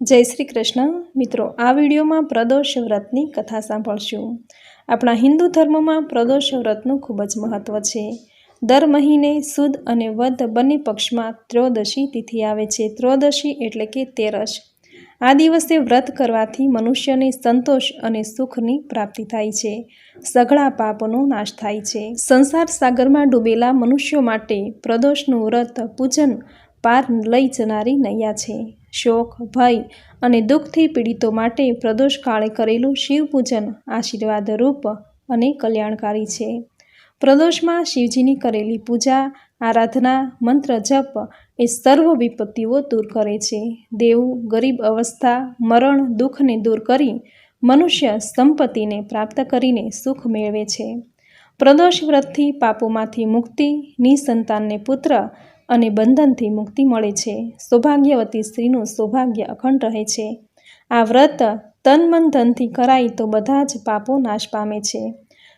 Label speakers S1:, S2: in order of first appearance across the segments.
S1: જય શ્રી કૃષ્ણ. મિત્રો, આ વિડીયોમાં પ્રદોષ વ્રતની કથા સાંભળશું. આપણા હિન્દુ ધર્મમાં પ્રદોષ વ્રતનું ખૂબ જ મહત્ત્વ છે. દર મહિને સુદ અને વધ બંને પક્ષમાં ત્રયોદશી તિથિ આવે છે. ત્રયોદશી એટલે કે તેરસ. આ દિવસે વ્રત કરવાથી મનુષ્યને સંતોષ અને સુખની પ્રાપ્તિ થાય છે. સઘળા પાપનો નાશ થાય છે. સંસાર સાગરમાં ડૂબેલા મનુષ્યો માટે પ્રદોષનું વ્રત પૂજન પાર લઈ જનારી નૈયા છે. શોક, ભય અને દુઃખથી પીડિતો માટે પ્રદોષ કાળે કરેલું શિવ પૂજન આશીર્વાદરૂપ અને કલ્યાણકારી છે. પ્રદોષમાં શિવજીની કરેલી પૂજા, આરાધના, મંત્ર જપ એ સર્વ વિપત્તિઓ દૂર કરે છે. દેવ, ગરીબ અવસ્થા, મરણ, દુઃખને દૂર કરી મનુષ્ય સંપત્તિને પ્રાપ્ત કરીને સુખ મેળવે છે. પ્રદોષ વ્રતથી પાપોમાંથી મુક્તિ, નિસંતાનને પુત્ર અને બંધનથી મુક્તિ મળે છે. સૌભાગ્યવતી સ્ત્રીનું સૌભાગ્ય અખંડ રહે છે. આ વ્રત તન મન ધનથી કરાય તો બધા જ પાપો નાશ પામે છે.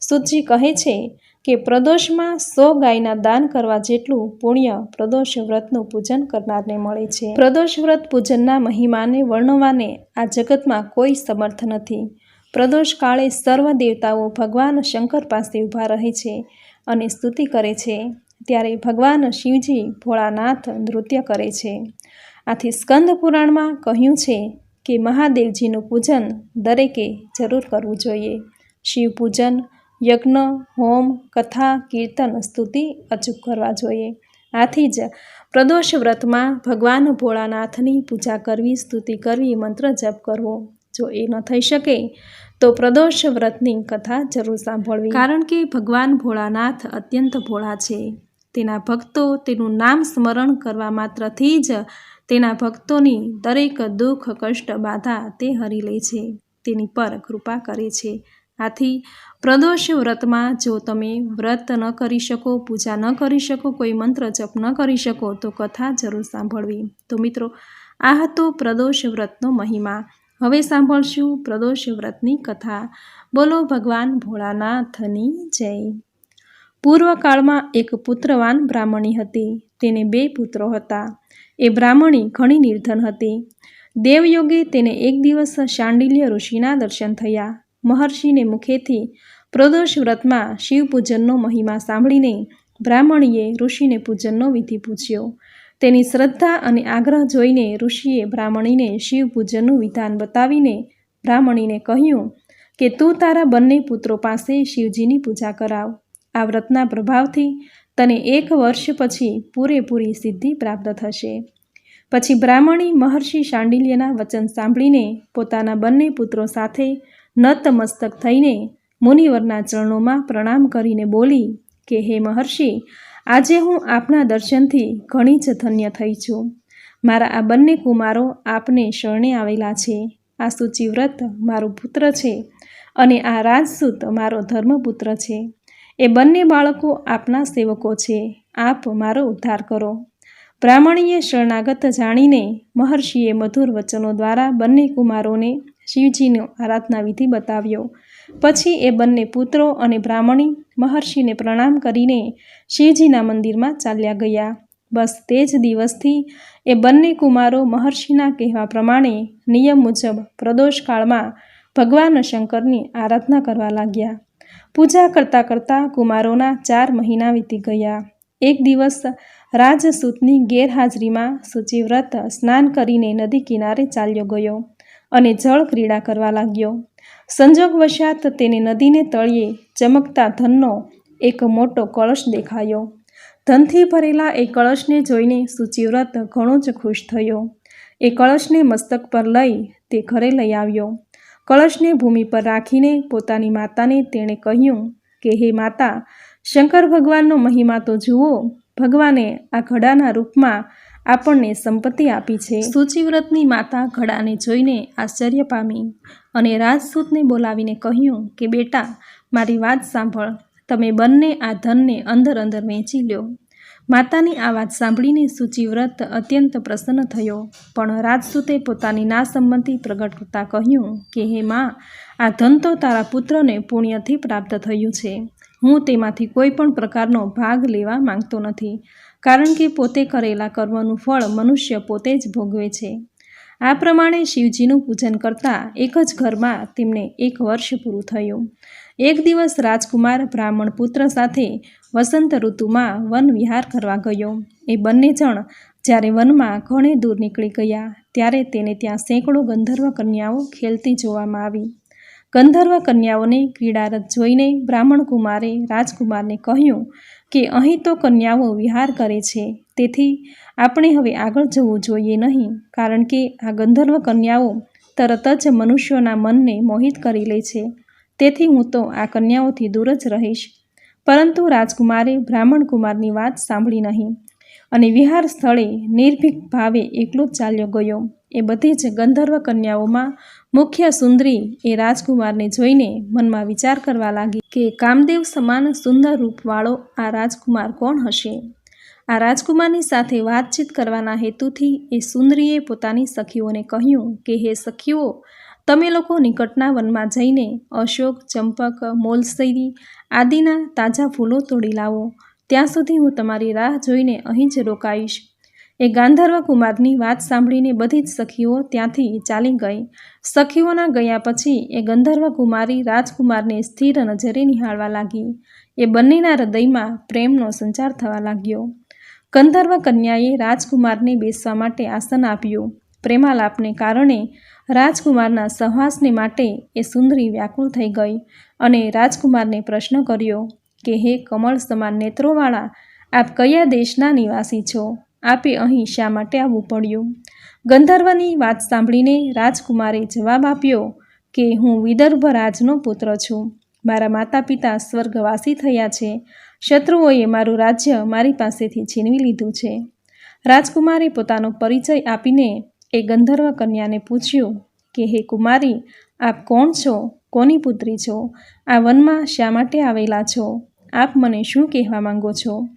S1: સુજી કહે છે કે પ્રદોષમાં સો ગાયના દાન કરવા જેટલું પુણ્ય પ્રદોષ વ્રતનું પૂજન કરનારને મળે છે. પ્રદોષ વ્રત પૂજનના મહિમાને વર્ણવાને આ જગતમાં કોઈ સમર્થ નથી. પ્રદોષ કાળે સર્વ દેવતાઓ ભગવાન શંકર પાસે ઊભા રહે છે અને સ્તુતિ કરે છે. ત્યારે ભગવાન શિવજી ભોળાનાથ નૃત્ય કરે છે. આથી સ્કંદ પુરાણમાં કહ્યું છે કે મહાદેવજીનું પૂજન દરેકે જરૂર કરવું જોઈએ. શિવ પૂજન, યજ્ઞ, હોમ, કથા, કીર્તન, સ્તુતિ અચૂક કરવા જોઈએ. આથી જ પ્રદોષ વ્રતમાં ભગવાન ભોળાનાથની પૂજા કરવી, સ્તુતિ કરવી, મંત્ર જપ કરવો જો એ ન થઈ શકે, તો પ્રદોષ વ્રતની કથા જરૂર સાંભળવી. કારણ કે ભગવાન ભોળાનાથ અત્યંત ભોળા છે. તેના ભક્તો તેનું નામ સ્મરણ કરવા માત્રથી જ તેના ભક્તોની દરેક દુઃખ, કષ્ટ, બાધા તે હરી લે છે. તેની પર કૃપા કરે છે. આથી પ્રદોષ વ્રતમાં જો તમે વ્રત ન કરી શકો, પૂજા ન કરી શકો, કોઈ મંત્ર જપ ન કરી શકો, તો કથા જરૂર સાંભળવી. તો મિત્રો, આ હતો પ્રદોષ વ્રતનો મહિમા. હવે સાંભળશું પ્રદોષ વ્રતની કથા. બોલો ભગવાન ભોળાનાથની જય. પૂર્વકાળમાં એક પુત્રવાન બ્રાહ્મણી હતી. તેને બે પુત્રો હતા. એ બ્રાહ્મણી ઘણી નિર્ધન હતી. દેવયોગે તેને એક દિવસ શાંડિલ્ય ઋષિના દર્શન થયા. મહર્ષિને મુખેથી પ્રદોષ વ્રતમાં શિવપૂજનનો મહિમા સાંભળીને બ્રાહ્મણીએ ઋષિને પૂજનનો વિધિ પૂછ્યો. તેની શ્રદ્ધા અને આગ્રહ જોઈને ઋષિએ બ્રાહ્મણીને શિવપૂજનનું વિધાન બતાવીને બ્રાહ્મણીને કહ્યું કે, તું તારા બંને પુત્રો પાસે શિવજીની પૂજા કરાવ. આ વ્રતના પ્રભાવથી તને એક વર્ષ પછી પૂરેપૂરી સિદ્ધિ પ્રાપ્ત થશે. પછી બ્રાહ્મણી મહર્ષિ શાંડિલ્યના વચન સાંભળીને પોતાના બંને પુત્રો સાથે નતમસ્તક થઈને મુનિવરના ચરણોમાં પ્રણામ કરીને બોલી કે, હે મહર્ષિ, આજે હું આપના દર્શનથી ઘણી જ ધન્ય થઈ છું. મારા આ બંને કુમારો આપને શરણે આવેલા છે. આ સુચિવ્રત મારો પુત્ર છે અને આ રાજસૂત મારો ધર્મપુત્ર છે. એ બંને બાળકો આપના સેવકો છે. આપ મારો ઉદ્ધાર કરો. બ્રાહ્મણીએ શરણાગત જાણીને મહર્ષિએ મધુર વચનો દ્વારા બંને કુમારોને શિવજીનો આરાધના વિધિ બતાવ્યો. પછી એ બંને પુત્રો અને બ્રાહ્મણી મહર્ષિને પ્રણામ કરીને શિવજીના મંદિરમાં ચાલ્યા ગયા. બસ તે જ દિવસથી એ બંને કુમારો મહર્ષિના કહેવા પ્રમાણે નિયમ મુજબ પ્રદોષકાળમાં ભગવાન શંકરની આરાધના કરવા લાગ્યા. પૂજા કરતાં કરતાં કુમારોના ચાર મહિના વીતી ગયા. એક દિવસ રાજસૂતની ગેરહાજરીમાં સૂચિવ્રત સ્નાન કરીને નદી કિનારે ચાલ્યો ગયો અને જળ ક્રીડા કરવા લાગ્યો. સંજોગવશાત તેને નદીને તળિયે ચમકતા ધનનો એક મોટો કળશ દેખાયો. ધનથી ભરેલા એ કળશને જોઈને સૂચિવ્રત ઘણો જ ખુશ થયો. એ કળશને મસ્તક પર લઈ તે ઘરે લઈ આવ્યો. કળશને ભૂમિ પર રાખીને પોતાની માતાને તેણે કહ્યું કે, હે માતા, શંકર ભગવાનનો મહિમા તો જુઓ. ભગવાને આ ઘડાના રૂપમાં આપણને સંપત્તિ આપી છે. સૂચિવ્રતની માતા ઘડાને જોઈને આશ્ચર્ય પામી અને રાજસૂતને બોલાવીને કહ્યું કે, બેટા, મારી વાત સાંભળ. તમે બંને આ ધનને અંદર અંદર વેચી લ્યો. માતાની આ વાત સાંભળીને સૂચિવ્રત અત્યંત પ્રસન્ન થયો. પણ રાજસૂતે પોતાની નાસંમતિ પ્રગટ કરતાં કહ્યું કે, હે માં, આ ધન તો તારા પુત્રને પુણ્યથી પ્રાપ્ત થયું છે. હું તેમાંથી કોઈ પણ પ્રકારનો ભાગ લેવા માંગતો નથી, કારણ કે પોતે કરેલા કર્મનું ફળ મનુષ્ય પોતે જ ભોગવે છે. આ પ્રમાણે શિવજીનું પૂજન કરતાં એક જ ઘરમાં તેમને એક વર્ષ પૂરું થયું. એક દિવસ રાજકુમાર બ્રાહ્મણ પુત્ર સાથે વસંત ઋતુમાં વન વિહાર કરવા ગયો. એ બંને જણ જ્યારે વનમાં ઘણે દૂર નીકળી ગયા, ત્યારે તેને ત્યાં સેંકડો ગંધર્વ કન્યાઓ ખેલતી જોવામાં આવી. ગંધર્વ કન્યાઓને ક્રીડારત જોઈને બ્રાહ્મણ કુમારે રાજકુમારને કહ્યું કે, અહીં તો કન્યાઓ વિહાર કરે છે, તેથી આપણે હવે આગળ જવું જોઈએ નહીં, કારણ કે આ ગંધર્વ કન્યાઓ તરત જ મનુષ્યોના મનને મોહિત કરી લે છે. તેથી હું તો આ કન્યાઓથી દૂર જ રહીશ. પરંતુ રાજકુમારે બ્રાહ્મણ કુમારની વાત સાંભળી નહીં અને વિહાર સ્થળે નિર્ભીક ભાવે એકલો જ ચાલ્યો ગયો. એ બધી જ ગંધર્વ કન્યાઓમાં મુખ્ય સુંદરી એ રાજકુમારને જોઈને મનમાં વિચાર કરવા લાગી કે કામદેવ સમાન સુંદર રૂપવાળો આ રાજકુમાર કોણ હશે? આ રાજકુમારની સાથે વાતચીત કરવાના હેતુથી એ સુંદરીએ પોતાની સખીઓને કહ્યું કે, હે સખીઓ તમે લોકો નિકટના વનમાં જઈને અશોક, ચંપક, મોલસૈરી આદિના તાજા ફૂલો તોડી લાવો. ત્યાં સુધી હું તમારી રાહ જોઈને અહીં જ રોકાઈશ. એ ગાંધર્વ કુમારની વાત સાંભળીને બધી જ સખીઓ ત્યાંથી ચાલી ગઈ. સખીઓના ગયા પછી એ ગંધર્વ કુમારી રાજકુમારને સ્થિર નજરે નિહાળવા લાગી. એ બંનેના હૃદયમાં પ્રેમનો સંચાર થવા લાગ્યો. ગંધર્વ કન્યાએ રાજકુમારને બેસવા માટે આસન આપ્યું. પ્રેમાલાપને કારણે રાજકુમારના સહવાસને માટે એ સુંદરી વ્યાકુળ થઈ ગઈ અને રાજકુમારને પ્રશ્ન કર્યો કે, હે કમળ સમાન નેત્રોવાળા, આપ કયા દેશના નિવાસી છો? આપે અહીં શા માટે આવવું પડ્યું? ગંધર્વની વાત સાંભળીને રાજકુમારે જવાબ આપ્યો કે, હું વિદર્ભ રાજનો પુત્ર છું. મારા માતા પિતા સ્વર્ગવાસી થયા છે. શત્રુઓએ મારું રાજ્ય મારી પાસેથી છીનવી લીધું છે. રાજકુમારે પોતાનો પરિચય આપીને એ ગંધર્વ કન્યાને પૂછ્યું કે, હે કુમારી, આપ કોણ છો? કોની પુત્રી છો? આ વનમાં શા માટે આવેલા છો? આપ મને શું કહેવા માંગો છો?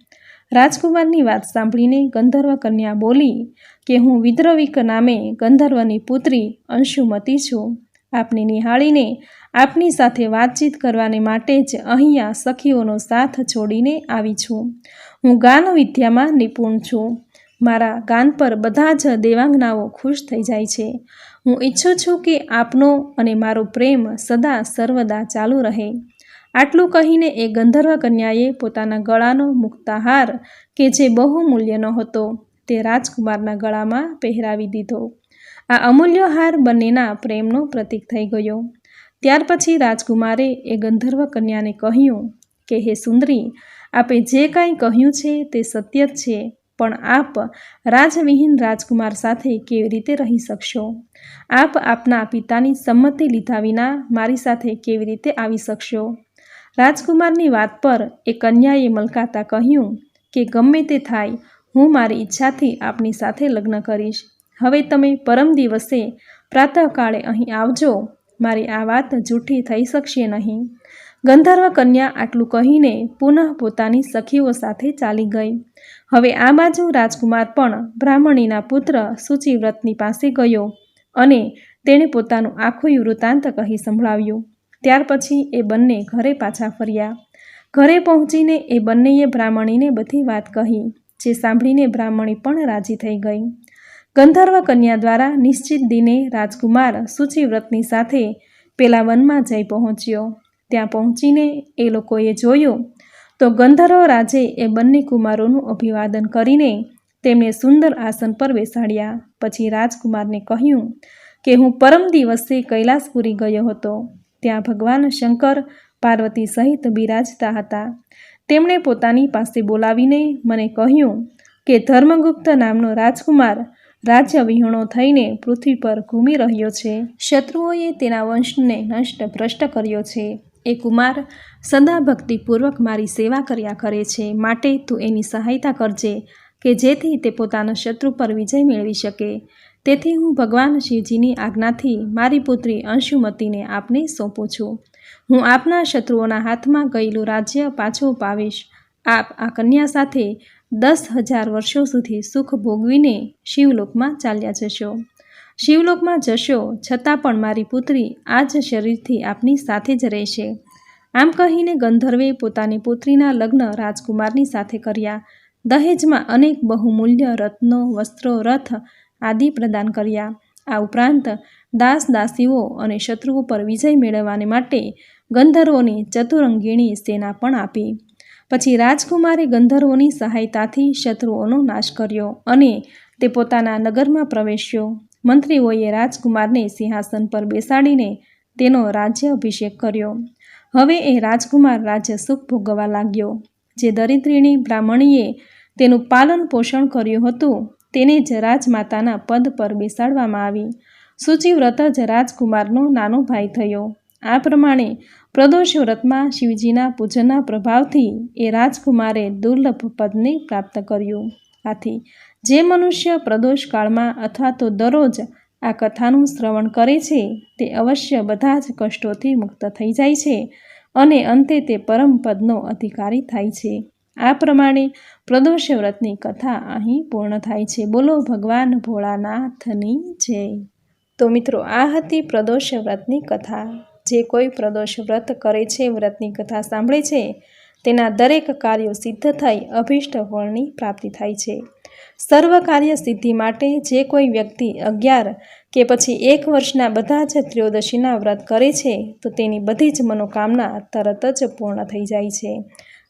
S1: રાજકુમારની વાત સાંભળીને ગંધર્વ કન્યા બોલી કે, હું વિદ્રવિક નામે ગંધર્વની પુત્રી અંશુમતી છું. આપને નિહાળીને આપની સાથે વાતચીત કરવાને માટે જ અહીંયા સખીઓનો સાથ છોડીને આવી છું. હું ગાન વિદ્યામાં નિપુણ છું. મારા ગાન પર બધા જ દેવાંગનાઓ ખુશ થઈ જાય છે. હું ઈચ્છું છું કે આપનો અને મારો પ્રેમ સદા સર્વદા ચાલુ રહે. આટલું કહીને એ ગંધર્વ કન્યાએ પોતાના ગળાનો મુક્તાહાર, કે જે બહુ મૂલ્યનો હતો તે રાજકુમારના ગળામાં પહેરાવી દીધો. આ અમૂલ્ય હાર બંનેના પ્રેમનો પ્રતીક થઈ ગયો. ત્યાર પછી રાજકુમારે એ ગંધર્વ કન્યાને કહ્યું કે, હે સુંદરી, આપે જે કાંઈ કહ્યું છે તે સત્ય છે. પણ આપ રાજવિહીન રાજકુમાર સાથે કેવી રીતે રહી શકશો? આપ આપના પિતાની સંમતિ લીધા વિના મારી સાથે કેવી રીતે આવી શકશો? રાજકુમારની વાત પર એ કન્યાએ મલકાતા કહ્યું કે ગમે તે થાય, હું મારી ઈચ્છાથી આપની સાથે લગ્ન કરીશ. હવે તમે પરમ દિવસે પ્રાતઃકાળે અહીં આવજો. મારી આ વાત જૂઠી થઈ શકશે નહીં. ગંધર્વ કન્યા આટલું કહીને પુનઃ પોતાની સખીઓ સાથે ચાલી ગઈ. હવે આ બાજુ રાજકુમાર પણ બ્રાહ્મણીના પુત્ર સૂચિવ્રતની પાસે ગયો અને તેણે પોતાનું આખું વૃત્તાંત કહી સંભળાવ્યું. ત્યાર પછી એ બંને ઘરે પાછા ફર્યા. ઘરે પહોંચીને એ બંનેએ બ્રાહ્મણીને બધી વાત કહી, જે સાંભળીને બ્રાહ્મણી પણ રાજી થઈ ગઈ. ગંધર્વ કન્યા દ્વારા નિશ્ચિત દિને રાજકુમાર સૂચિવ્રતની સાથે પેલા વનમાં જઈ પહોંચ્યો. ત્યાં પહોંચીને એ લોકોએ જોયું તો ગંધર્વ રાજે એ બંને કુમારોનું અભિવાદન કરીને તેમને સુંદર આસન પર બેસાડ્યા. પછી રાજકુમારને કહ્યું કે હું પરમ દિવસે કૈલાસપુરી ગયો હતો. ત્યાં ભગવાન શંકર પાર્વતી સહિત બિરાજતા હતા. તેમણે પોતાની પાસે બોલાવીને મને કહ્યું કે ધર્મગુપ્ત નામનો રાજકુમાર રાજ્ય વિહોણો થઈને પૃથ્વી પર ઘૂમી રહ્યો છે. શત્રુઓએ તેના વંશને નષ્ટ ભ્રષ્ટ કર્યો છે. એ કુમાર સદા ભક્તિપૂર્વક મારી સેવા કર્યા કરે છે, માટે તું એની સહાયતા કરજે કે જેથી તે પોતાના શત્રુ પર વિજય મેળવી શકે. તેથી હું ભગવાન શિવજીની આજ્ઞાથી મારી પુત્રી અંશુમતીને આપને સોંપું છું. હું આપના શત્રુઓના હાથમાં ગયેલું રાજ્ય પાછું પાવીશ આપ આ કન્યા સાથે દસ હજાર વર્ષો સુધી સુખ ભોગવીને શિવલોકમાં ચાલ્યા જશો. શિવલોકમાં જશો, છતાં પણ મારી પુત્રી આ જ શરીરથી આપની સાથે જ રહેશે. આમ કહીને ગંધર્વે પોતાની પુત્રીના લગ્ન રાજકુમારની સાથે કર્યા. દહેજમાં અનેક બહુમૂલ્ય રત્નો, વસ્ત્રો, રથ આદિ પ્રદાન કર્યા. આ ઉપરાંત દાસ દાસીઓ અને શત્રુઓ પર વિજય મેળવવાને માટે ગંધર્વોની ચતુરંગીણી સેના પણ આપી. પછી રાજકુમારે ગંધર્વોની સહાયતાથી શત્રુઓનો નાશ કર્યો અને તે પોતાના નગરમાં પ્રવેશ્યો. મંત્રીઓએ રાજકુમારને સિંહાસન પર બેસાડીને તેનો રાજ્ય અભિષેક કર્યો. હવે એ રાજકુમાર રાજ્ય સુખ ભોગવવા લાગ્યો. જે દરિદ્રીણી બ્રાહ્મણીએ તેનું પાલન પોષણ કર્યું હતું, તેને જ રાજમાતાના પદ પર બેસાડવામાં આવી. સૂચિવ્રત જ રાજકુમારનો નાનો ભાઈ થયો. આ પ્રમાણે પ્રદોષ વ્રતમાં શિવજીના પૂજનના પ્રભાવથી એ રાજકુમારે દુર્લભ પદને પ્રાપ્ત કર્યું. આથી જે મનુષ્ય પ્રદોષ કાળમાં અથવા તો દરરોજ આ કથાનું શ્રવણ કરે છે, તે અવશ્ય બધા જ કષ્ટોથી મુક્ત થઈ જાય છે અને અંતે તે પરમ પદનો અધિકારી થાય છે. આ પ્રમાણે પ્રદોષ વ્રતની કથા અહીં પૂર્ણ થાય છે. બોલો ભગવાન ભોળાનાથની જય. તો મિત્રો, આ હતી પ્રદોષ વ્રતની કથા. જે કોઈ પ્રદોષ વ્રત કરે છે, વ્રતની કથા સાંભળે છે તેના દરેક કાર્યો સિદ્ધ થઈ અભિષ્ટ ફળની પ્રાપ્તિ થાય છે. સર્વ કાર્ય સિદ્ધિ માટે જે કોઈ વ્યક્તિ અગિયાર કે પછી એક વર્ષના બધા જ ત્રયોદશીના વ્રત કરે છે, તો તેની બધી જ મનોકામના તરત જ પૂર્ણ થઈ જાય છે.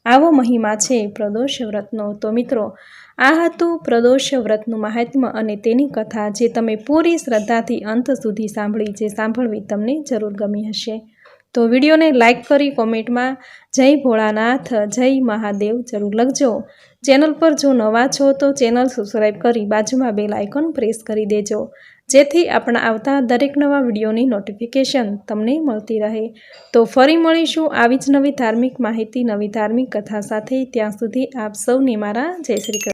S1: આવો મહિમા છે પ્રદોષ વ્રતનો. તો મિત્રો, આ હતું પ્રદોષ વ્રતનું મહાત્મ્ય અને તેની કથા જે તમે પૂરી શ્રદ્ધાથી અંત સુધી સાંભળી, જે સાંભળવી તમને જરૂર ગમી હશે. તો વિડીયોને લાઇક કરી કોમેન્ટમાં જય ભોળાનાથ, જય મહાદેવ જરૂર લખજો. ચેનલ પર જો નવા છો તો ચેનલ સબસ્ક્રાઈબ કરી બાજુમાં બેલ આઇકોન પ્રેસ કરી દેજો. જેથી આપણા આવતા દરેક નવા વિડીયોની નોટિફિકેશન તમને મળતી રહે. તો ફરી મળીશું આવી જ નવી ધાર્મિક માહિતી, નવી ધાર્મિક કથા સાથે. ત્યાં સુધી આપ સૌને મારા જય શ્રી કૃષ્ણ.